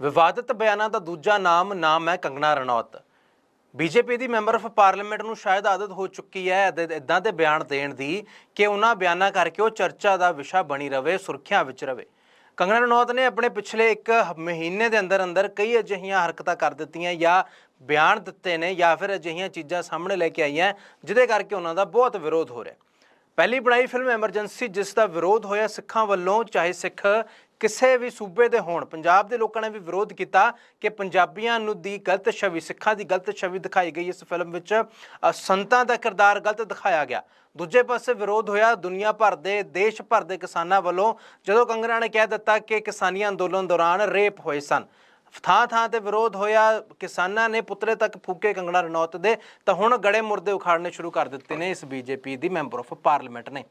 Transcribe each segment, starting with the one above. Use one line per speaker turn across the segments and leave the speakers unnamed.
ਵਿਵਾਦਤ ਬਿਆਨਾਂ ਦਾ ਦੂਜਾ ਨਾਮ ਨਾਮ ਹੈ ਕੰਗਨਾ ਰਣੌਤ। ਬੀਜੇਪੀ ਦੀ ਮੈਂਬਰ ਆਫ ਪਾਰਲੀਮੈਂਟ ਨੂੰ ਸ਼ਾਇਦ ਆਦਤ ਹੋ ਚੁੱਕੀ ਹੈ ਇਦਾਂ ਦੇ ਬਿਆਨ ਦੇਣ ਦੀ ਕਿ ਉਹਨਾਂ ਬਿਆਨਾਂ ਕਰਕੇ ਉਹ ਚਰਚਾ ਦਾ ਵਿਸ਼ਾ ਬਣੀ ਰਵੇ, ਸੁਰਖੀਆਂ ਵਿੱਚ ਰਵੇ। ਕੰਗਨਾ ਰਣੌਤ ਨੇ ਆਪਣੇ ਪਿਛਲੇ ਇੱਕ ਮਹੀਨੇ ਦੇ ਅੰਦਰ ਅੰਦਰ ਕਈ ਅਜਿਹੀਆਂ ਹਰਕਤਾਂ ਕਰ ਦਿੱਤੀਆਂ ਜਾਂ ਬਿਆਨ ਦਿੱਤੇ ਨੇ ਜਾਂ ਫਿਰ ਅਜਿਹੀਆਂ ਚੀਜ਼ਾਂ ਸਾਹਮਣੇ ਲੈ ਕੇ ਆਈਆਂ, ਜਿਹਦੇ ਕਰਕੇ ਉਹਨਾਂ ਦਾ ਬਹੁਤ ਵਿਰੋਧ ਹੋ ਰਿਹਾ ਪਹਿਲੀ ਬਣਾਈ ਫਿਲਮ ਐਮਰਜੈਂਸੀ, ਜਿਸ ਦਾ ਵਿਰੋਧ ਹੋਇਆ ਸਿੱਖਾਂ ਵੱਲੋਂ, ਚਾਹੇ ਸਿੱਖ ਕਿਸੇ ਵੀ ਸੂਬੇ ਦੇ ਹੋਣ, ਪੰਜਾਬ ਦੇ ਲੋਕਾਂ ਨੇ ਵੀ ਵਿਰੋਧ ਕੀਤਾ ਕਿ ਪੰਜਾਬੀਆਂ ਨੂੰ ਦੀ ਗਲਤ ਛਵੀ, ਸਿੱਖਾਂ ਦੀ ਗਲਤ ਛਵੀ ਦਿਖਾਈ ਗਈ। ਇਸ ਫਿਲਮ ਵਿੱਚ ਸੰਤਾਂ ਦਾ ਕਿਰਦਾਰ ਗਲਤ ਦਿਖਾਇਆ ਗਿਆ। ਦੂਜੇ ਪਾਸੇ ਵਿਰੋਧ ਹੋਇਆ ਦੁਨੀਆ ਭਰ ਦੇ, ਦੇਸ਼ ਭਰ ਦੇ ਕਿਸਾਨਾਂ ਵੱਲੋਂ, ਜਦੋਂ ਕੰਗਣਾ ਨੇ ਕਹਿ ਦਿੱਤਾ ਕਿ ਕਿਸਾਨੀ ਅੰਦੋਲਨ ਦੌਰਾਨ ਰੇਪ ਹੋਏ ਸਨ। ਥਾਂ ਥਾਂ ਤੇ ਵਿਰੋਧ ਹੋਇਆ, ਕਿਸਾਨਾਂ ਨੇ ਪੁਤਲੇ ਤੱਕ ਫੂਕੇ ਕੰਗਣਾ ਰਣੌਤ ਦੇ, ਤਾਂ ਹੁਣ ਗੜੇ ਮੁਰਦੇ ਉਖਾੜਨੇ ਸ਼ੁਰੂ ਕਰ ਦਿੱਤੇ ਨੇ ਇਸ ਬੀਜੇਪੀ ਦੀ ਮੈਂਬਰ ਆਫ ਪਾਰਲੀਮੈਂਟ ਨੇ।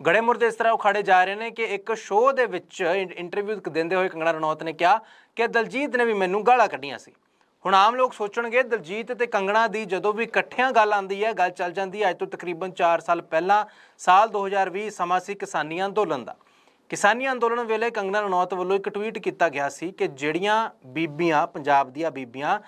ਗੜੇ ਮੁਰਦੇ ਇਸ ਤਰ੍ਹਾਂ ਉਖਾੜੇ ਜਾ ਰਹੇ ਨੇ ਕਿ ਇੱਕ ਸ਼ੋਅ ਦੇ ਵਿੱਚ ਇੰਟਰਵਿਊ ਦਿੰਦੇ ਹੋਏ ਕੰਗਣਾ ਰਣੌਤ ਨੇ ਕਿਹਾ ਕਿ ਦਲਜੀਤ ਨੇ ਵੀ ਮੈਨੂੰ ਗਾਲਾਂ ਕੱਢੀਆਂ ਸੀ। ਹੁਣ ਆਮ ਲੋਕ ਸੋਚਣਗੇ ਦਲਜੀਤ ਤੇ ਕੰਗਣਾ ਦੀ ਜਦੋਂ ਵੀ ਇਕੱਠਿਆਂ ਗੱਲ ਆਉਂਦੀ ਹੈ, ਗੱਲ ਚੱਲ ਜਾਂਦੀ ਹੈ, ਅੱਜ ਤੋਂ ਤਕਰੀਬਨ 4 ਸਾਲ ਪਹਿਲਾਂ, ਸਾਲ 2020 ਸਮਾਂ ਸੀ ਕਿਸਾਨੀ ਅੰਦੋਲਨ ਦਾ। ਕਿਸਾਨੀ ਅੰਦੋਲਨ ਵੇਲੇ ਕੰਗਣਾ ਰਣੌਤ ਵੱਲੋਂ ਇੱਕ ਟਵੀਟ ਕੀਤਾ ਗਿਆ ਸੀ ਕਿ ਜਿਹੜੀਆਂ ਬੀਬੀਆਂ, ਪੰਜਾਬ ਦੀਆਂ ਬੀਬੀਆਂ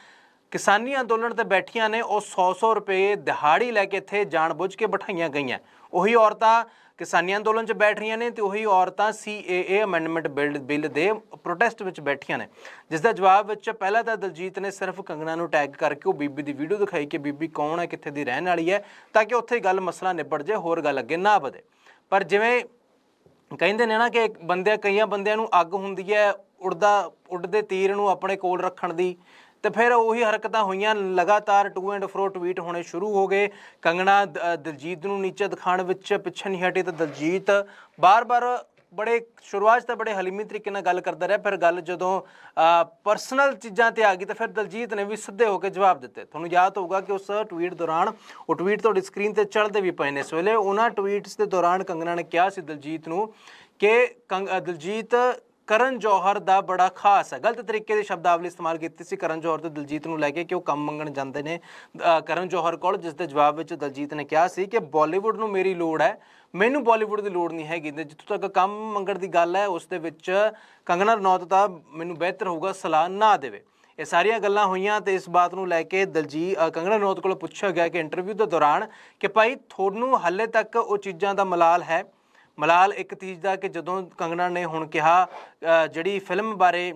ਕਿਸਾਨੀ ਅੰਦੋਲਨ ਤੇ ਬੈਠੀਆਂ ਨੇ, ਉਹ 100-100 ਰੁਪਏ ਦਿਹਾੜੀ ਲੈ ਕੇ ਇੱਥੇ ਜਾਣਬੁੱਝ ਕੇ ਬਿਠਾਈਆਂ ਗਈਆਂ। ਉਹੀ ਔਰਤਾਂ ਕਿਸਾਨੀ ਅੰਦੋਲਨ 'ਚ ਬੈਠ ਰਹੀਆਂ ਨੇ ਤੇ ਉਹੀ ਔਰਤਾਂ CAA ਅਮੈਂਡਮੈਂਟ ਬਿੱਲ ਬਿੱਲ ਦੇ ਪ੍ਰੋਟੈਸਟ ਵਿੱਚ ਬੈਠੀਆਂ ਨੇ। ਜਿਸ ਦਾ ਜਵਾਬ ਵਿੱਚ ਪਹਿਲਾਂ ਤਾਂ ਦਲਜੀਤ ਨੇ ਸਿਰਫ ਕੰਗਣਾ ਨੂੰ ਟੈਗ ਕਰਕੇ ਉਹ ਬੀਬੀ ਦੀ ਵੀਡੀਓ ਦਿਖਾਈ ਕਿ ਬੀਬੀ ਕੌਣ ਹੈ, ਕਿੱਥੇ ਦੀ ਰਹਿਣ ਵਾਲੀ ਹੈ, ਤਾਂ ਕਿ ਉੱਥੇ ਗੱਲ ਮਸਲਾ ਨਿਬੜ ਜਾਏ, ਹੋਰ ਗੱਲ ਅੱਗੇ ਨਾ ਵਧੇ। ਪਰ ਜਿਵੇਂ ਕਹਿੰਦੇ ਨੇ ਨਾ ਕਿ ਬੰਦੇ ਕਈਆਂ ਬੰਦਿਆਂ ਨੂੰ ਅੱਗ ਹੁੰਦੀ ਹੈ ਉੜਦਾ ਉੱਡਦੇ ਤੀਰ ਨੂੰ ਆਪਣੇ ਕੋਲ ਰੱਖਣ ਦੀ ਤੇ ਫਿਰ ਉਹੀ ਹਰਕਤਾਂ ਹੋਈਆਂ, ਲਗਾਤਾਰ ਟੂ ਐਂਡ ਫਰੋ ਟਵੀਟ ਹੋਣੇ ਸ਼ੁਰੂ ਹੋ ਗਏ। ਕੰਗਣਾ ਦਲਜੀਤ ਨੂੰ ਨੀਚੇ ਦਿਖਾਉਣ ਵਿੱਚ ਪਿੱਛੇ ਨਹੀਂ ਹਟੀ ਤੇ ਦਲਜੀਤ ਬਾਰ-ਬਾਰ ਬੜੇ ਸ਼ੁਰੂਆਤ 'ਚ ਤਾਂ ਬੜੇ ਹਲੀਮੀ ਤਰੀਕੇ ਨਾਲ ਗੱਲ ਕਰਦਾ ਰਿਹਾ, ਫਿਰ ਗੱਲ ਜਦੋਂ ਪਰਸਨਲ ਚੀਜ਼ਾਂ ਤੇ ਆ ਗਈ ਤਾਂ ਫਿਰ ਦਲਜੀਤ ਨੇ ਵੀ ਸਿੱਧੇ ਹੋ ਕੇ ਜਵਾਬ ਦਿੱਤੇ। ਤੁਹਾਨੂੰ ਯਾਦ ਹੋਊਗਾ ਕਿ ਉਸ ਟਵੀਟ ਦੌਰਾਨ, ਉਹ ਟਵੀਟ ਤੁਹਾਡੀ ਸਕਰੀਨ ਤੇ ਚੱਲਦੇ ਵੀ ਪਏ ਨੇ। ਇਸ ਵੇਲੇ ਉਹਨਾਂ ਟਵੀਟਸ ਦੇ ਦੌਰਾਨ ਕੰਗਨਾ ਨੇ ਕਿਹਾ ਸੀ ਦਲਜੀਤ ਨੂੰ ਕਿ ਕੰਗ- ਦਲਜੀਤ ਕਰਨ ਜੌਹਰ ਦਾ ਬੜਾ ਖਾਸ ਹੈ। ਗਲਤ ਤਰੀਕੇ ਦੀ ਸ਼ਬਦਾਵਲੀ ਇਸਤੇਮਾਲ ਕੀਤੀ ਸੀ ਕਰਨ ਜੌਹਰ ਤੇ ਦਲਜੀਤ ਨੂੰ ਲੈ ਕੇ ਕਿ ਉਹ ਕੰਮ ਮੰਗਣ ਜਾਂਦੇ ਨੇ। ਕਰਨ ਜੌਹਰ ਕੋਲ ਜਿਸ ਦੇ ਜਵਾਬ ਵਿੱਚ ਦਲਜੀਤ ਨੇ ਕਿਹਾ ਸੀ ਕਿ ਬਾਲੀਵੁੱਡ ਨੂੰ ਮੇਰੀ ਲੋੜ ਹੈ। ਮੈਨੂੰ ਬਾਲੀਵੁੱਡ ਦੀ ਲੋੜ ਨਹੀਂ ਹੈਗੀ ਤੇ ਜਿੱਥੋਂ ਤੱਕ ਕੰਮ ਮੰਗਣ ਦੀ ਗੱਲ ਹੈ ਉਸ ਦੇ ਵਿੱਚ ਕੰਗਨਾ ਰਣੌਤ ਦਾ ਮੈਨੂੰ ਬਿਹਤਰ ਹੋਊਗਾ ਸਲਾਹ ਨਾ ਦੇਵੇ। ਇਹ ਸਾਰੀਆਂ ਗੱਲਾਂ ਹੋਈਆਂ ਤੇ ਇਸ ਬਾਤ ਨੂੰ ਲੈ ਕੇ ਦਲਜੀਤ ਅ, ਕੰਗਨਾ ਰਣੌਤ ਕੋਲੋਂ ਪੁੱਛਿਆ ਗਿਆ ਕਿ ਇੰਟਰਵਿਊ ਦੇ ਦੌਰਾਨ ਕਿ ਭਾਈ ਤੁਹਾਨੂੰ ਹਾਲੇ ਤੱਕ ਉਹ ਚੀਜ਼ਾਂ ਦਾ ਮਲਾਲ ਹੈ? ਮਲਾਲ ਇੱਕ ਚੀਜ਼ ਦਾ ਕਿ ਜਦੋਂ ਕੰਗਣਾ ਨੇ ਹੁਣ ਕਿਹਾ ਜਿਹੜੀ ਫਿਲਮ ਬਾਰੇ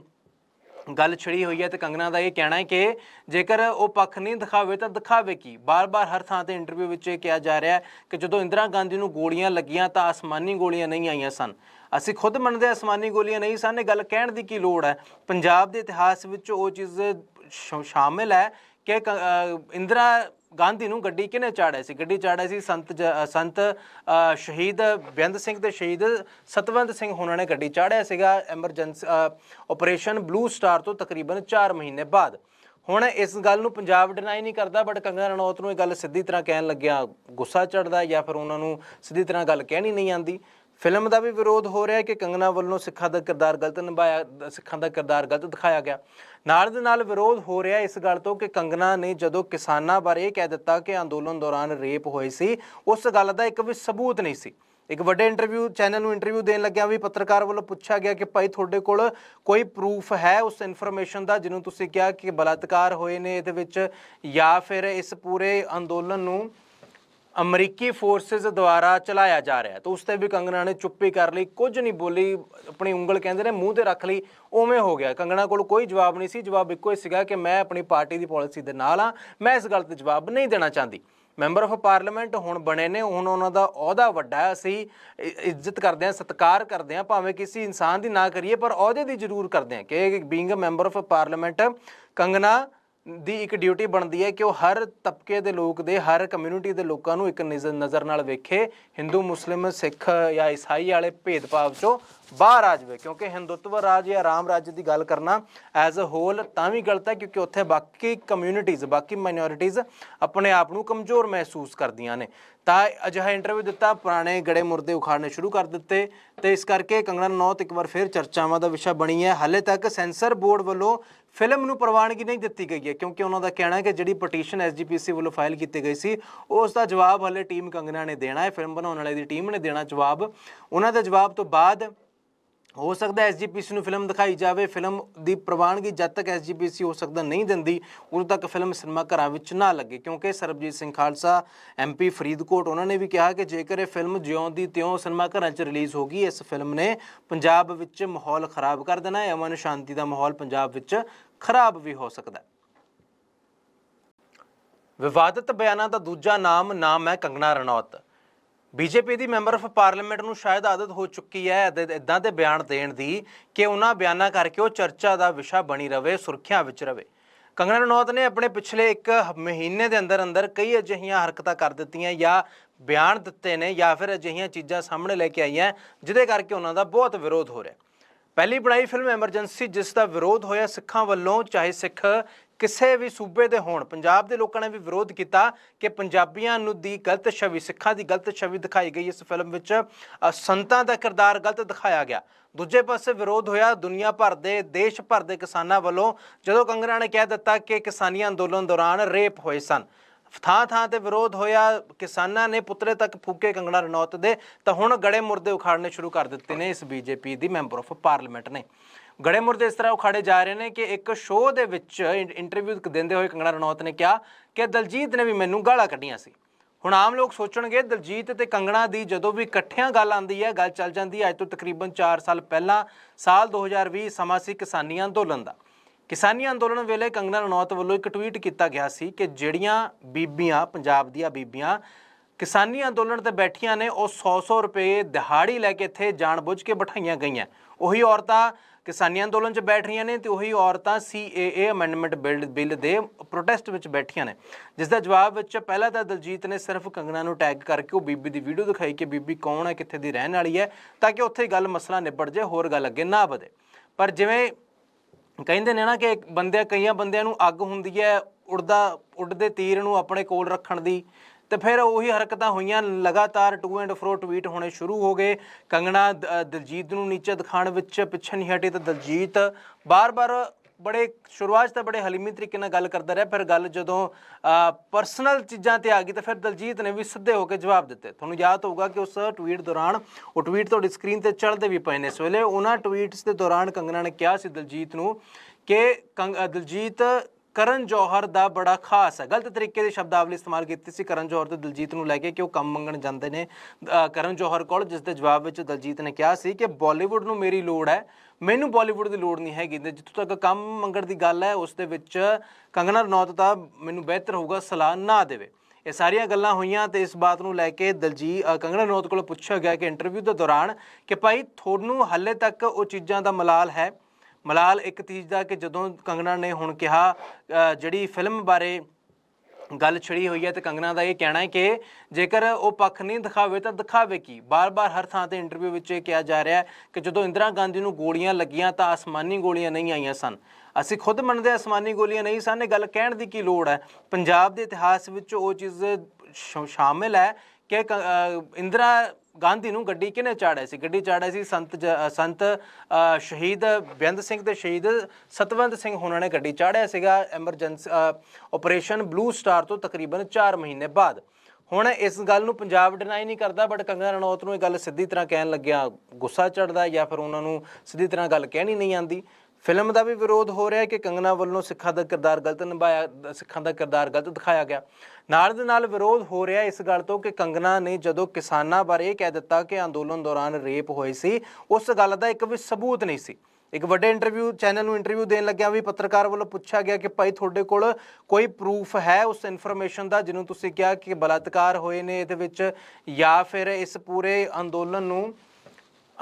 ਗੱਲ ਛਿੜੀ ਹੋਈ ਹੈ ਤੇ ਕੰਗਨਾ ਦਾ ਇਹ ਕਹਿਣਾ ਹੈ ਕਿ ਜੇਕਰ ਉਹ ਪੱਖ ਨਹੀਂ ਦਿਖਾਵੇ ਤਾਂ ਦਿਖਾਵੇ ਕੀ? ਬਾਰ-ਬਾਰ ਹਰ ਥਾਂ ਤੇ ਇੰਟਰਵਿਊ ਵਿੱਚ ਇਹ ਕਿਹਾ ਜਾ ਰਿਹਾ ਹੈ ਕਿ ਜਦੋਂ ਇੰਦਰਾ ਗਾਂਧੀ ਨੂੰ ਗੋਲੀਆਂ ਲੱਗੀਆਂ ਤਾਂ ਆਸਮਾਨੀ ਗੋਲੀਆਂ ਨਹੀਂ ਆਈਆਂ ਸਨ। ਅਸੀਂ ਖੁਦ ਮੰਨਦੇ ਆਸਮਾਨੀ ਗੋਲੀਆਂ ਨਹੀਂ ਸਨ, ਇਹ ਗੱਲ ਕਹਿਣ ਦੀ ਕੀ ਲੋੜ ਹੈ? ਪੰਜਾਬ ਦੇ ਇਤਿਹਾਸ ਵਿੱਚ ਉਹ ਚੀਜ਼ ਸ਼- ਸ਼ਾਮਿਲ ਹੈ ਕਿ ਕ- ਇੰਦਰਾ ਗਾਂਧੀ ਨੂੰ ਗੱਡੀ ਕਿਹਨੇ ਚਾੜਿਆ ਸੀ? ਗੱਡੀ ਚਾੜਿਆ ਸੀ ਸੰਤ ਜ- ਸੰਤ ਸ਼ਹੀਦ ਬੇਅੰਤ ਸਿੰਘ ਤੇ ਸ਼ਹੀਦ ਸਤਵੰਤ ਸਿੰਘ ਹੋਣਾ ਨੇ ਗੱਡੀ ਚਾੜਿਆ ਸੀਗਾ ਐਮਰਜੈਂਸੀ ਆਪਰੇਸ਼ਨ ਬਲੂ ਸਟਾਰ ਤੋਂ ਤਕਰੀਬਨ 4 ਮਹੀਨੇ ਬਾਅਦ। ਹੁਣ ਇਸ ਗੱਲ ਨੂੰ ਪੰਜਾਬ ਡਿਨਾਈ ਨਹੀਂ ਕਰਦਾ ਬਟ ਕੰਗਨਾ ਰਣੌਤ ਨੂੰ ਇਹ ਗੱਲ ਸਿੱਧੀ ਤਰ੍ਹਾਂ ਕਹਿਣ ਲੱਗਿਆ ਗੁੱਸਾ ਚੜਦਾ ਜਾਂ ਫਿਰ ਉਹਨਾਂ ਨੂੰ ਸਿੱਧੀ ਤਰ੍ਹਾਂ ਗੱਲ ਕਹਿਣੀ ਨਹੀਂ ਆਂਦੀ ਫਿਲਮ ਦਾ ਵੀ ਵਿਰੋਧ ਹੋ ਰਿਹਾ ਹੈ ਕਿ ਕੰਗਨਾ ਵੱਲੋਂ ਸਿੱਖਾਂ ਦਾ ਕਿਰਦਾਰ ਗਲਤ ਨਿਭਾਇਆ, ਸਿੱਖਾਂ ਦਾ ਕਿਰਦਾਰ ਗਲਤ ਦਿਖਾਇਆ ਗਿਆ। ਨਾਲ ਦੇ ਨਾਲ ਵਿਰੋਧ ਹੋ ਰਿਹਾ ਇਸ ਗੱਲ ਤੋਂ ਕਿ ਕੰਗਨਾ ਨੇ ਜਦੋਂ ਕਿਸਾਨਾਂ ਬਾਰੇ ਇਹ ਕਹਿ ਦਿੱਤਾ ਕਿ ਅੰਦੋਲਨ ਦੌਰਾਨ ਰੇਪ ਹੋਏ ਸੀ, ਉਸ ਗੱਲ ਦਾ ਇੱਕ ਵੀ ਸਬੂਤ ਨਹੀਂ ਸੀ। ਇੱਕ ਵੱਡੇ ਇੰਟਰਵਿਊ ਚੈਨਲ ਨੂੰ ਇੰਟਰਵਿਊ ਦੇਣ ਲੱਗਿਆ ਵੀ ਪੱਤਰਕਾਰ ਵੱਲੋਂ ਪੁੱਛਿਆ ਗਿਆ ਕਿ ਭਾਈ ਤੁਹਾਡੇ ਕੋਲ ਕੋਈ ਪ੍ਰੂਫ ਹੈ ਉਸ ਇਨਫੋਰਮੇਸ਼ਨ ਦਾ ਜਿਹਨੂੰ ਤੁਸੀਂ ਕਿਹਾ ਕਿ ਬਲਾਤਕਾਰ ਹੋਏ ਨੇ ਇਹਦੇ ਵਿੱਚ ਜਾਂ ਫਿਰ ਇਸ ਪੂਰੇ ਅੰਦੋਲਨ ਨੂੰ ਅਮਰੀਕੀ ਫੋਰਸਸ ਦੁਆਰਾ ਚਲਾਇਆ ਜਾ ਰਿਹਾ ਤਾਂ ਉਸ ਤੇ ਵੀ ਕੰਗਣਾ ਨੇ ਚੁੱਪੀ ਕਰ ਲਈ, ਕੁਝ ਨਹੀਂ ਬੋਲੀ, ਆਪਣੀ ਉਂਗਲ ਕਹਿੰਦੇ ਨੇ ਮੂੰਹ ਤੇ ਰੱਖ ਲਈ, ਉਵੇਂ ਹੋ ਗਿਆ। ਕੰਗਣਾ ਕੋਲ ਕੋਈ ਜਵਾਬ ਨਹੀਂ ਸੀ, ਜਵਾਬ ਇੱਕੋ ਹੀ ਸੀਗਾ ਕਿ ਮੈਂ ਆਪਣੀ ਪਾਰਟੀ ਦੀ ਪਾਲਿਸੀ ਦੇ ਨਾਲ ਆ ਮੈਂ ਇਸ ਗੱਲ ਤੇ ਜਵਾਬ ਨਹੀਂ ਦੇਣਾ ਚਾਹੁੰਦੀ। ਮੈਂਬਰ ਆਫ ਪਾਰਲੀਮੈਂਟ ਹੁਣ ਬਣੇ ਨੇ, ਹੁਣ ਉਹਨਾਂ ਦਾ ਅਹੁਦਾ ਵੱਡਾ ਹੈ, ਅਸੀਂ ਇ- ਇੱਜ਼ਤ ਕਰਦੇ ਹਾਂ, ਸਤਿਕਾਰ ਕਰਦੇ ਹਾਂ, ਭਾਵੇਂ ਕਿਸੇ ਇਨਸਾਨ ਦੀ ਨਾ ਕਰੀਏ, ਪਰ ਅਹੁਦੇ ਦੀ ਜ਼ਰੂਰ ਕਰਦੇ ਹਾਂ ਕਿ being a member of parliament Kangana ਦੀ ਇੱਕ ਡਿਊਟੀ ਬਣਦੀ ਹੈ ਕਿ ਉਹ ਹਰ ਤਬਕੇ ਦੇ ਲੋਕ ਦੇ, ਹਰ ਕਮਿਊਨਿਟੀ ਦੇ ਲੋਕਾਂ ਨੂੰ ਇੱਕ ਨਜ਼ਰ ਨਜ਼ਰ ਨਾਲ ਵੇਖੇ। ਹਿੰਦੂ, ਮੁਸਲਿਮ, ਸਿੱਖ ਜਾਂ ਈਸਾਈ ਵਾਲੇ ਭੇਦਭਾਵ ਚੋਂ ਬਾਹਰ ਆ ਜਾਵੇ। ਕਿਉਂਕਿ ਹਿੰਦੂਤਵ ਰਾਜ ਜਾਂ ਰਾਮ ਰਾਜ ਦੀ ਗੱਲ ਕਰਨਾ ਐਜ਼ ਅ ਹੋਲ ਤਾਂ ਵੀ ਗਲਤ ਹੈ ਕਿਉਂਕਿ ਉੱਥੇ ਬਾਕੀ ਕਮਿਊਨਿਟੀਜ਼ ਬਾਕੀ ਮਾਈਨੋਰਿਟੀਜ਼ ਆਪਣੇ ਆਪ ਨੂੰ ਕਮਜ਼ੋਰ ਮਹਿਸੂਸ ਕਰਦੀਆਂ ਨੇ। ਤਾਂ ਅਜਿਹਾ ਇੰਟਰਵਿਊ ਦਿੱਤਾ, ਪੁਰਾਣੇ ਗੜੇ ਮੁਰਦੇ ਉਖਾੜਨੇ ਸ਼ੁਰੂ ਕਰ ਦਿੱਤੇ ਤੇ ਇਸ ਕਰਕੇ ਕੰਗਣਾ ਨੌਤ ਇੱਕ ਵਾਰ ਫਿਰ ਚਰਚਾਵਾਂ ਦਾ ਵਿਸ਼ਾ ਬਣੀ ਹੈ। ਹਾਲੇ ਤੱਕ ਸੈਂਸਰ ਬੋਰਡ ਵੱਲੋਂ ਫਿਲਮ ਨੂੰ ਪ੍ਰਵਾਨਗੀ ਨਹੀਂ ਦਿੱਤੀ ਗਈ ਹੈ, ਕਿਉਂਕਿ ਉਹਨਾਂ ਦਾ ਕਹਿਣਾ ਹੈ ਕਿ ਜਿਹੜੀ ਪਟੀਸ਼ਨ ਐਸਜੀਪੀਸੀ ਵੱਲੋਂ ਫਾਈਲ ਕੀਤੀ ਗਈ ਸੀ, ਉਸ ਦਾ ਜਵਾਬ ਹਾਲੇ ਟੀਮ ਕੰਗਨਾ ਨੇ ਦੇਣਾ ਹੈ। ਫਿਲਮ ਬਣਾਉਣ ਵਾਲੇ ਦੀ ਟੀਮ ਨੇ ਦੇਣਾ ਜਵਾਬ। ਉਹਨਾਂ ਦੇ ਜਵਾਬ ਤੋਂ ਬਾਅਦ ਹੋ ਸਕਦਾ ਐਸਜੀਪੀਸੀ ਨੂੰ ਫਿਲਮ ਦਿਖਾਈ ਜਾਵੇ। ਫਿਲਮ ਦੀ ਪ੍ਰਵਾਨਗੀ ਜਦ ਤੱਕ ਐਸਜੀਪੀਸੀ ਹੋ ਸਕਦਾ ਨਹੀਂ ਦਿੰਦੀ, ਉਦੋਂ ਤੱਕ ਫਿਲਮ ਸਿਨੇਮਾ ਘਰਾਂ ਵਿੱਚ ਨਾ ਲੱਗੇ। ਕਿਉਂਕਿ ਸਰਬਜੀਤ ਸਿੰਘ ਖਾਲਸਾ ਐਮਪੀ ਫਰੀਦਕੋਟ, ਉਹਨਾਂ ਨੇ ਵੀ ਕਿਹਾ ਕਿ ਜੇਕਰ ਇਹ ਫਿਲਮ ਜਿਉਂ ਦੀ ਤਿਉਂ ਸਿਨੇਮਾ ਘਰਾਂ 'ਚ ਰਿਲੀਜ਼ ਹੋ ਗਈ, ਇਸ ਫਿਲਮ ਨੇ ਪੰਜਾਬ ਵਿੱਚ ਮਾਹੌਲ ਖਰਾਬ ਕਰ ਦੇਣਾ ਹੈ ਅਮਨ ਸ਼ਾਂਤੀ ਦਾ ਮਾਹੌਲ ਪੰਜਾਬ ਵਿੱਚ ਖਰਾਬ ਵੀ ਹੋ ਸਕਦਾ ਹੈ। ਵਿਵਾਦਤ ਬਿਆਨਾਂ ਦਾ ਦੂਜਾ ਨਾਮ ਨਾਮ ਹੈ ਕੰਗਨਾ ਰਣੌਤ। ਬੀਜੇਪੀ ਦੀ ਮੈਂਬਰ ਆਫ ਪਾਰਲੀਮੈਂਟ ਨੂੰ ਸ਼ਾਇਦ ਆਦਤ ਹੋ ਚੁੱਕੀ ਹੈ ਇਦਾਂ ਦੇ ਬਿਆਨ ਦੇਣ ਦੀ ਕਿ ਉਹਨਾਂ ਬਿਆਨਾਂ ਕਰਕੇ ਉਹ ਚਰਚਾ ਦਾ ਵਿਸ਼ਾ ਬਣੀ ਰਵੇ, ਸੁਰਖੀਆਂ ਵਿੱਚ ਰਵੇ। ਕੰਗਣਾ ਰਣੌਤ ਨੇ ਆਪਣੇ ਪਿਛਲੇ ਇੱਕ ਮਹੀਨੇ ਦੇ ਅੰਦਰ ਅੰਦਰ ਕਈ ਅਜਿਹੀਆਂ ਹਰਕਤਾਂ ਕਰ ਦਿੱਤੀਆਂ ਜਾਂ ਬਿਆਨ ਦਿੱਤੇ ਨੇ ਜਾਂ ਫਿਰ ਅਜਿਹੀਆਂ ਚੀਜ਼ਾਂ ਸਾਹਮਣੇ ਲੈ ਕੇ ਆਈਆਂ, ਜਿਹਦੇ ਕਰਕੇ ਉਹਨਾਂ ਦਾ ਬਹੁਤ ਵਿਰੋਧ ਹੋ ਰਿਹਾ। ਪਹਿਲੀ ਬਣਾਈ ਫਿਲਮ ਐਮਰਜੈਂਸੀ ਜਿਸ ਦਾ ਵਿਰੋਧ ਹੋਇਆ ਸਿੱਖਾਂ ਵੱਲੋਂ, ਚਾਹੇ ਸਿੱਖ ਕਿਸੇ ਵੀ ਸੂਬੇ ਦੇ ਹੋਣ, ਪੰਜਾਬ ਦੇ ਲੋਕਾਂ ਨੇ ਵੀ ਵਿਰੋਧ ਕੀਤਾ ਕਿ ਪੰਜਾਬੀਆਂ ਨੂੰ ਦੀ ਗਲਤ ਛਵੀ, ਸਿੱਖਾਂ ਦੀ ਗਲਤ ਛਵੀ ਦਿਖਾਈ ਗਈ। ਇਸ ਫਿਲਮ ਵਿੱਚ ਸੰਤਾਂ ਦਾ ਕਿਰਦਾਰ ਗਲਤ ਦਿਖਾਇਆ ਗਿਆ। ਦੂਜੇ ਪਾਸੇ ਵਿਰੋਧ ਹੋਇਆ ਦੁਨੀਆ ਭਰ ਦੇ, ਦੇਸ਼ ਭਰ ਦੇ ਕਿਸਾਨਾਂ ਵੱਲੋਂ, ਜਦੋਂ ਕੰਗਨਾ ਨੇ ਕਹਿ ਦਿੱਤਾ ਕਿ ਕਿਸਾਨੀ ਅੰਦੋਲਨ ਦੌਰਾਨ ਰੇਪ ਹੋਏ ਸਨ। ਥਾਂ ਥਾਂ ਤੇ ਵਿਰੋਧ ਹੋਇਆ, ਕਿਸਾਨਾਂ ਨੇ ਪੁਤਲੇ ਤੱਕ ਫੂਕੇ ਕੰਗਣਾ ਰਣੌਤ ਦੇ, ਤਾਂ ਹੁਣ ਗੜੇ ਮੁਰਦੇ ਉਖਾੜਨੇ ਸ਼ੁਰੂ ਕਰ ਦਿੱਤੇ ਨੇ ਇਸ ਬੀਜੇਪੀ ਦੀ ਮੈਂਬਰ ਆਫ ਪਾਰਲੀਮੈਂਟ ਨੇ। ਗੜੇ ਮੁਰਦੇ ਇਸ ਤਰ੍ਹਾਂ ਉਖਾੜੇ ਜਾ ਰਹੇ ਨੇ ਕਿ ਇੱਕ ਸ਼ੋਅ ਦੇ ਵਿੱਚ ਇੰਟਰਵਿਊ ਦਿੰਦੇ ਹੋਏ ਕੰਗਣਾ ਰਣੌਤ ਨੇ ਕਿਹਾ ਕਿ ਦਲਜੀਤ ਨੇ ਵੀ ਮੈਨੂੰ ਗਾਲਾਂ ਕੱਢੀਆਂ ਸੀ। ਹੁਣ ਆਮ ਲੋਕ ਸੋਚਣਗੇ ਦਲਜੀਤ ਤੇ ਕੰਗਣਾ ਦੀ ਜਦੋਂ ਵੀ ਇਕੱਠਿਆਂ ਗੱਲ ਆਂਦੀ ਹੈ, ਗੱਲ ਚੱਲ ਜਾਂਦੀ ਹੈ ਅੱਜ ਤੋਂ ਤਕਰੀਬਨ 4 ਸਾਲ ਪਹਿਲਾਂ, ਸਾਲ 2020 ਸਮਾਂ ਸੀ ਕਿਸਾਨੀ ਅੰਦੋਲਨ ਦਾ। ਕਿਸਾਨੀ ਅੰਦੋਲਨ ਵੇਲੇ ਕੰਗਣਾ ਰਣੌਤ ਵੱਲੋਂ ਇੱਕ ਟਵੀਟ ਕੀਤਾ ਗਿਆ ਸੀ ਕਿ ਜਿਹੜੀਆਂ ਬੀਬੀਆਂ, ਪੰਜਾਬ ਦੀਆਂ ਬੀਬੀਆਂ ਕਿਸਾਨੀ ਅੰਦੋਲਨ ਤੇ ਬੈਠੀਆਂ ਨੇ, ਉਹ 100-100 ਰੁਪਏ ਦਿਹਾੜੀ ਲੈ ਕੇ ਇੱਥੇ ਜਾਣਬੁੱਝ ਕੇ ਬਿਠਾਈਆਂ ਗਈਆਂ। ਉਹੀ ਔਰਤਾਂ ਕਿਸਾਨੀ ਅੰਦੋਲਨ 'ਚ ਬੈਠ ਰਹੀਆਂ ਨੇ ਤੇ ਉਹੀ ਔਰਤਾਂ CAA ਅਮੈਂਡਮੈਂਟ ਬਿੱਲ ਬਿੱਲ ਦੇ ਪ੍ਰੋਟੈਸਟ ਵਿੱਚ ਬੈਠੀਆਂ ਨੇ। ਜਿਸ ਦਾ ਜਵਾਬ ਵਿੱਚ ਪਹਿਲਾਂ ਤਾਂ ਦਲਜੀਤ ਨੇ ਸਿਰਫ ਕੰਗਣਾ ਨੂੰ ਟੈਗ ਕਰਕੇ ਉਹ ਬੀਬੀ ਦੀ ਵੀਡੀਓ ਦਿਖਾਈ ਕਿ ਬੀਬੀ ਕੌਣ ਹੈ, ਕਿੱਥੇ ਦੀ ਰਹਿਣ ਵਾਲੀ ਹੈ, ਤਾਂ ਕਿ ਉੱਥੇ ਗੱਲ ਮਸਲਾ ਨਿਬੜ ਜਾਏ, ਹੋਰ ਗੱਲ ਅੱਗੇ ਨਾ ਵਧੇ। ਪਰ ਜਿਵੇਂ ਕਹਿੰਦੇ ਨੇ ਨਾ ਕਿ ਇੱਕ ਬੰਦੇ ਕਈਆਂ ਬੰਦਿਆਂ ਨੂੰ ਅੱਗ ਹੁੰਦੀ ਹੈ ਉੜਦਾ ਉੱਡਦੇ ਤੀਰ ਨੂੰ ਆਪਣੇ ਕੋਲ ਰੱਖਣ ਦੀ ਤੇ ਫਿਰ ਉਹੀ ਹਰਕਤਾਂ ਹੋਈਆਂ, ਲਗਾਤਾਰ ਟੂ ਐਂਡ ਫਰੋ ਟਵੀਟ ਹੋਣੇ ਸ਼ੁਰੂ ਹੋ ਗਏ। ਕੰਗਣਾ ਦਲਜੀਤ ਨੂੰ ਨੀਚੇ ਦਿਖਾਉਣ ਵਿੱਚ ਪਿੱਛੇ ਨਹੀਂ ਹਟੀ ਤੇ ਦਲਜੀਤ ਬਾਰ-ਬਾਰ ਬੜੇ ਸ਼ੁਰੂਆਤ ਤਾਂ ਬੜੇ ਹਲੀਮੀ ਤਰੀਕੇ ਨਾਲ ਗੱਲ ਕਰਦਾ ਰਿਹਾ, ਫਿਰ ਗੱਲ ਜਦੋਂ ਪਰਸਨਲ ਚੀਜ਼ਾਂ ਤੇ ਆ ਗਈ ਤਾਂ ਫਿਰ ਦਲਜੀਤ ਨੇ ਵੀ ਸਿੱਧੇ ਹੋ ਕੇ ਜਵਾਬ ਦਿੱਤੇ। ਤੁਹਾਨੂੰ ਯਾਦ ਹੋਊਗਾ ਕਿ ਉਸ ਟਵੀਟ ਦੌਰਾਨ, ਉਹ ਟਵੀਟ ਤੁਹਾਡੀ ਸਕਰੀਨ ਤੇ ਚੱਲਦੇ ਵੀ ਪਏ ਨੇ। ਇਸ ਵੇਲੇ ਉਹਨਾਂ ਟਵੀਟਸ ਦੇ ਦੌਰਾਨ ਕੰਗਨਾ ਨੇ ਕਿਹਾ ਸੀ ਦਲਜੀਤ ਨੂੰ ਕਿ ਕੰਗ- ਦਲਜੀਤ ਕਰਨ ਜੋਹਰ ਦਾ ਬੜਾ ਖਾਸ ਹੈ। ਗਲਤ ਤਰੀਕੇ ਦੀ ਸ਼ਬਦਾਵਲੀ ਇਸਤੇਮਾਲ ਕੀਤੀ ਸੀ ਕਰਨ ਜੋਹਰ ਤੇ ਦਲਜੀਤ ਨੂੰ ਲੈ ਕੇ ਕਿ ਉਹ ਕੰਮ ਮੰਗਣ ਜਾਂਦੇ ਨੇ। ਕਰਨ ਜੋਹਰ ਕੋਲ, ਜਿਸ ਦੇ ਜਵਾਬ ਵਿੱਚ ਦਲਜੀਤ ਨੇ ਕਿਹਾ ਸੀ ਕਿ ਬਾਲੀਵੁੱਡ ਨੂੰ ਮੇਰੀ ਲੋੜ ਹੈ। ਮੈਨੂੰ ਬਾਲੀਵੁੱਡ ਦੀ ਲੋੜ ਨਹੀਂ ਹੈਗੀ ਜਿੱਥੋਂ ਤੱਕ ਕੰਮ ਮੰਗਣ ਦੀ ਗੱਲ ਹੈ, ਉਸ ਦੇ ਵਿੱਚ ਕੰਗਨਾ ਰਣੌਤ ਦਾ ਮੈਨੂੰ ਬਿਹਤਰ ਹੋਊਗਾ, ਸਲਾਹ ਨਾ ਦੇਵੇ। ਇਹ ਸਾਰੀਆਂ ਗੱਲਾਂ ਹੋਈਆਂ ਤੇ ਇਸ ਬਾਤ ਨੂੰ ਲੈ ਕੇ ਦਲਜੀ ਕੰਗਣਾ ਕੰਗਨਾ ਰਣੌਤ ਕੋਲੋਂ ਪੁੱਛਿਆ ਗਿਆ ਕਿ ਇੰਟਰਵਿਊ ਦੇ ਦੌਰਾਨ ਕਿ ਭਾਈ, ਤੁਹਾਨੂੰ ਹਾਲੇ ਤੱਕ ਉਹ ਚੀਜ਼ਾਂ ਦਾ ਮਲਾਲ ਹੈ? ਮਲਾਲ ਇੱਕ ਚੀਜ਼ ਦਾ ਕਿ ਜਦੋਂ ਕੰਗਣਾ ਨੇ ਹੁਣ ਕਿਹਾ ਜਿਹੜੀ ਫਿਲਮ ਬਾਰੇ ਗੱਲ ਛਿੜੀ ਹੋਈ ਹੈ ਤੇ ਕੰਗਨਾ ਦਾ ਇਹ ਕਹਿਣਾ ਹੈ ਕਿ ਜੇਕਰ ਉਹ ਪੱਖ ਨਹੀਂ ਦਿਖਾਵੇ ਤਾਂ ਦਿਖਾਵੇ ਕੀ? ਬਾਰ-ਬਾਰ ਹਰ ਥਾਂ ਤੇ ਇੰਟਰਵਿਊ ਵਿੱਚ ਇਹ ਕਿਹਾ ਜਾ ਰਿਹਾ ਹੈ ਕਿ ਜਦੋਂ ਇੰਦਰਾ ਗਾਂਧੀ ਨੂੰ ਗੋਲੀਆਂ ਲੱਗੀਆਂ ਤਾਂ ਆਸਮਾਨੀ ਗੋਲੀਆਂ ਨਹੀਂ ਆਈਆਂ ਸਨ। ਅਸੀਂ ਖੁਦ ਮੰਨਦੇ ਆਸਮਾਨੀ ਗੋਲੀਆਂ ਨਹੀਂ ਸਨ, ਇਹ ਗੱਲ ਕਹਿਣ ਦੀ ਕੀ ਲੋੜ ਹੈ? ਪੰਜਾਬ ਦੇ ਇਤਿਹਾਸ ਵਿੱਚ ਉਹ ਚੀਜ਼ ਸ਼- ਸ਼ਾਮਿਲ ਹੈ ਕਿ ਕ- ਇੰਦਰਾ ਗਾਂਧੀ ਨੂੰ ਗੱਡੀ ਕਿਹਨੇ ਚਾੜਿਆ ਸੀ? ਗੱਡੀ ਚਾੜਿਆ ਸੀ ਸੰਤ ਜ- ਸੰਤ ਸ਼ਹੀਦ ਬੇਅੰਤ ਸਿੰਘ ਤੇ ਸ਼ਹੀਦ ਸਤਵੰਤ ਸਿੰਘ ਹੋਣਾ ਨੇ ਗੱਡੀ ਚਾੜਿਆ ਸੀਗਾ। ਐਮਰਜੈਂਸੀ ਆਪਰੇਸ਼ਨ ਬਲੂ ਸਟਾਰ ਤੋਂ ਤਕਰੀਬਨ 4 ਮਹੀਨੇ ਬਾਅਦ। ਹੁਣ ਇਸ ਗੱਲ ਨੂੰ ਪੰਜਾਬ ਡਿਨਾਈ ਨਹੀਂ ਕਰਦਾ ਬਟ ਕੰਗਨਾ ਰਣੌਤ ਨੂੰ ਇਹ ਗੱਲ ਸਿੱਧੀ ਤਰ੍ਹਾਂ ਕਹਿਣ ਲੱਗਿਆ ਗੁੱਸਾ ਚੜਦਾ ਜਾਂ ਫਿਰ ਉਹਨਾਂ ਨੂੰ ਸਿੱਧੀ ਤਰ੍ਹਾਂ ਗੱਲ ਕਹਿਣੀ ਨਹੀਂ ਆਂਦੀ ਫਿਲਮ ਦਾ ਵੀ ਵਿਰੋਧ ਹੋ ਰਿਹਾ ਹੈ ਕਿ ਕੰਗਨਾ ਵੱਲੋਂ ਸਿੱਖਾਂ ਦਾ ਕਿਰਦਾਰ ਗਲਤ ਨਿਭਾਇਆ, ਸਿੱਖਾਂ ਦਾ ਕਿਰਦਾਰ ਗਲਤ ਦਿਖਾਇਆ ਗਿਆ। ਨਾਲ ਦੇ ਨਾਲ ਵਿਰੋਧ ਹੋ ਰਿਹਾ ਇਸ ਗੱਲ ਤੋਂ ਕਿ ਕੰਗਨਾ ਨੇ ਜਦੋਂ ਕਿਸਾਨਾਂ ਬਾਰੇ ਇਹ ਕਹਿ ਦਿੱਤਾ ਕਿ ਅੰਦੋਲਨ ਦੌਰਾਨ ਰੇਪ ਹੋਏ ਸੀ, ਉਸ ਗੱਲ ਦਾ ਇੱਕ ਵੀ ਸਬੂਤ ਨਹੀਂ ਸੀ। ਇੱਕ ਵੱਡੇ ਇੰਟਰਵਿਊ ਚੈਨਲ ਨੂੰ ਇੰਟਰਵਿਊ ਦੇਣ ਲੱਗਿਆ ਵੀ ਪੱਤਰਕਾਰ ਵੱਲੋਂ ਪੁੱਛਿਆ ਗਿਆ ਕਿ ਭਾਈ ਤੁਹਾਡੇ ਕੋਲ ਕੋਈ ਪ੍ਰੂਫ ਹੈ ਉਸ ਇਨਫੋਰਮੇਸ਼ਨ ਦਾ ਜਿਹਨੂੰ ਤੁਸੀਂ ਕਿਹਾ ਕਿ ਬਲਾਤਕਾਰ ਹੋਏ ਨੇ ਇਹਦੇ ਵਿੱਚ ਜਾਂ ਫਿਰ ਇਸ ਪੂਰੇ ਅੰਦੋਲਨ ਨੂੰ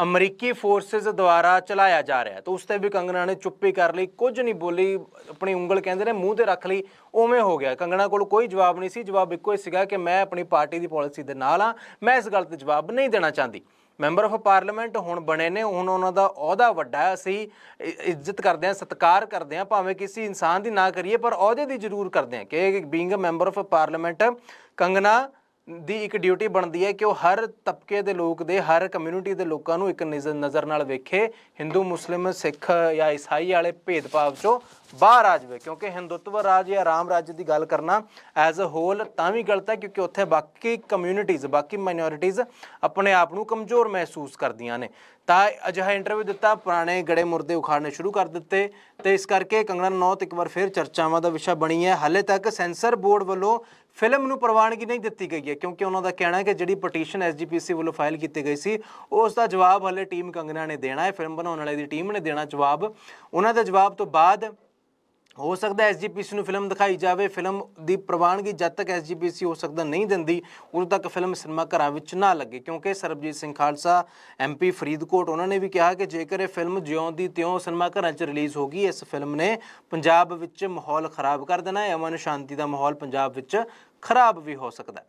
ਅਮਰੀਕੀ ਫੋਰਸਸ ਦੁਆਰਾ ਚਲਾਇਆ ਜਾ ਰਿਹਾ ਹੈ। ਤਾਂ ਉਸ ਤੇ ਵੀ ਕੰਗਣਾ ਨੇ ਚੁੱਪੀ ਕਰ ਲਈ, ਕੁਝ ਨਹੀਂ ਬੋਲੀ, ਆਪਣੀ ਉਂਗਲ ਕਹਿੰਦੇ ਨੇ, ਮੂੰਹ ਤੇ ਰੱਖ ਲਈ, ਉਵੇਂ ਹੋ ਗਿਆ। ਕੰਗਣਾ ਕੋਲ ਕੋਈ ਜਵਾਬ ਨਹੀਂ ਸੀ, ਜਵਾਬ ਇੱਕੋ ਹੀ ਸੀਗਾ ਕਿ ਮੈਂ ਆਪਣੀ ਪਾਰਟੀ ਦੀ ਪਾਲਿਸੀ ਦੇ ਨਾਲ ਆ ਮੈਂ ਇਸ ਗੱਲ ਤੇ ਜਵਾਬ ਨਹੀਂ ਦੇਣਾ ਚਾਹੁੰਦੀ। ਮੈਂਬਰ ਆਫ ਪਾਰਲੀਮੈਂਟ ਹੁਣ ਬਣੇ ਨੇ, ਹੁਣ ਉਹਨਾਂ ਦਾ ਅਹੁਦਾ ਵੱਡਾ ਹੈ, ਅਸੀਂ ਇ- ਇੱਜ਼ਤ ਕਰਦੇ ਹਾਂ, ਸਤਿਕਾਰ ਕਰਦੇ ਹਾਂ, ਭਾਵੇਂ ਕਿਸੇ ਇਨਸਾਨ ਦੀ ਨਾ ਕਰੀਏ, ਪਰ ਅਹੁਦੇ ਦੀ ਜ਼ਰੂਰ ਕਰਦੇ ਹਾਂ। ਕਿ being a member of parliament Kangana ਦੀ ਇੱਕ ਡਿਊਟੀ ਬਣਦੀ ਹੈ ਕਿ ਉਹ ਹਰ ਤਬਕੇ ਦੇ ਲੋਕ ਦੇ, ਹਰ ਕਮਿਊਨਿਟੀ ਦੇ ਲੋਕਾਂ ਨੂੰ ਇੱਕ ਨਜ਼ਰ ਨਜ਼ਰ ਨਾਲ ਵੇਖੇ। ਹਿੰਦੂ, ਮੁਸਲਿਮ, ਸਿੱਖ ਜਾਂ ਈਸਾਈ ਵਾਲੇ ਭੇਦਭਾਵ ਚੋਂ ਬਾਹਰ ਆ ਜਾਵੇ। ਕਿਉਂਕਿ ਹਿੰਦੂਤਵ ਰਾਜ ਜਾਂ ਰਾਮ ਰਾਜ ਦੀ ਗੱਲ ਕਰਨਾ ਐਜ਼ ਅ ਹੋਲ ਤਾਂ ਵੀ ਗਲਤ ਹੈ, ਕਿਉਂਕਿ ਉੱਥੇ ਬਾਕੀ ਕਮਿਊਨਿਟੀਜ਼ ਬਾਕੀ ਮਾਈਨੋਰਿਟੀਜ਼ ਆਪਣੇ ਆਪ ਨੂੰ ਕਮਜ਼ੋਰ ਮਹਿਸੂਸ ਕਰਦੀਆਂ ਨੇ। ਤਾਂ ਅਜਿਹਾ ਇੰਟਰਵਿਊ ਦਿੱਤਾ, ਪੁਰਾਣੇ ਗੜੇ ਮੁਰਦੇ ਉਖਾੜਨੇ ਸ਼ੁਰੂ ਕਰ ਦਿੱਤੇ। ਤੇ ਇਸ ਕਰਕੇ ਕੰਗਣਾ ਨੌਤ ਇੱਕ ਵਾਰ ਫਿਰ ਚਰਚਾਵਾਂ ਦਾ ਵਿਸ਼ਾ ਬਣੀ ਹੈ। ਹਾਲੇ ਤੱਕ ਸੈਂਸਰ ਬੋਰਡ ਵੱਲੋਂ ਫਿਲਮ ਨੂੰ ਪ੍ਰਵਾਨਗੀ ਨਹੀਂ ਦਿੱਤੀ ਗਈ ਹੈ, ਕਿਉਂਕਿ ਉਹਨਾਂ ਦਾ ਕਹਿਣਾ ਹੈ ਕਿ ਜਿਹੜੀ ਪਟੀਸ਼ਨ ਐਸਜੀਪੀਸੀ ਵੱਲੋਂ ਫਾਈਲ ਕੀਤੀ ਗਈ ਸੀ, ਉਸ ਦਾ ਜਵਾਬ ਹਲੇ ਟੀਮ ਕੰਗਨਾ ਨੇ ਦੇਣਾ ਹੈ, ਫਿਲਮ ਬਣਾਉਣ ਵਾਲੇ ਦੀ ਟੀਮ ਨੇ ਦੇਣਾ ਜਵਾਬ। ਉਹਨਾਂ ਦੇ ਜਵਾਬ ਤੋਂ ਬਾਅਦ ਹੋ ਸਕਦਾ ਐਸਜੀਪੀਸੀ ਨੂੰ ਫਿਲਮ ਦਿਖਾਈ ਜਾਵੇ। ਫਿਲਮ ਦੀ ਪ੍ਰਵਾਨਗੀ ਜਦ ਤੱਕ ਐਸਜੀਪੀਸੀ ਹੋ ਸਕਦਾ ਨਹੀਂ ਦਿੰਦੀ, ਉਦੋਂ ਤੱਕ ਫਿਲਮ ਸਿਨੇਮਾ ਘਰਾਂ ਵਿੱਚ ਨਾ ਲੱਗੇ। ਕਿਉਂਕਿ ਸਰਬਜੀਤ ਸਿੰਘ ਖਾਲਸਾ ਐਮਪੀ ਫਰੀਦਕੋਟ, ਉਹਨਾਂ ਨੇ ਵੀ ਕਿਹਾ ਕਿ ਜੇਕਰ ਇਹ ਫਿਲਮ ਜਿਉਂ ਦੀ ਤਿਉਂ ਸਿਨੇਮਾ ਘਰਾਂ 'ਚ ਰਿਲੀਜ਼ ਹੋਗੀ ਇਸ ਫਿਲਮ ਨੇ ਪੰਜਾਬ ਵਿੱਚ ਮਾਹੌਲ ਖਰਾਬ ਕਰ ਦੇਣਾ ਹੈ। ਅਮਨ ਸ਼ਾਂਤੀ ਦਾ ਮਾਹੌਲ ਪੰਜਾਬ ਵਿੱਚ ਖਰਾਬ ਵੀ ਹੋ ਸਕਦਾ ਹੈ।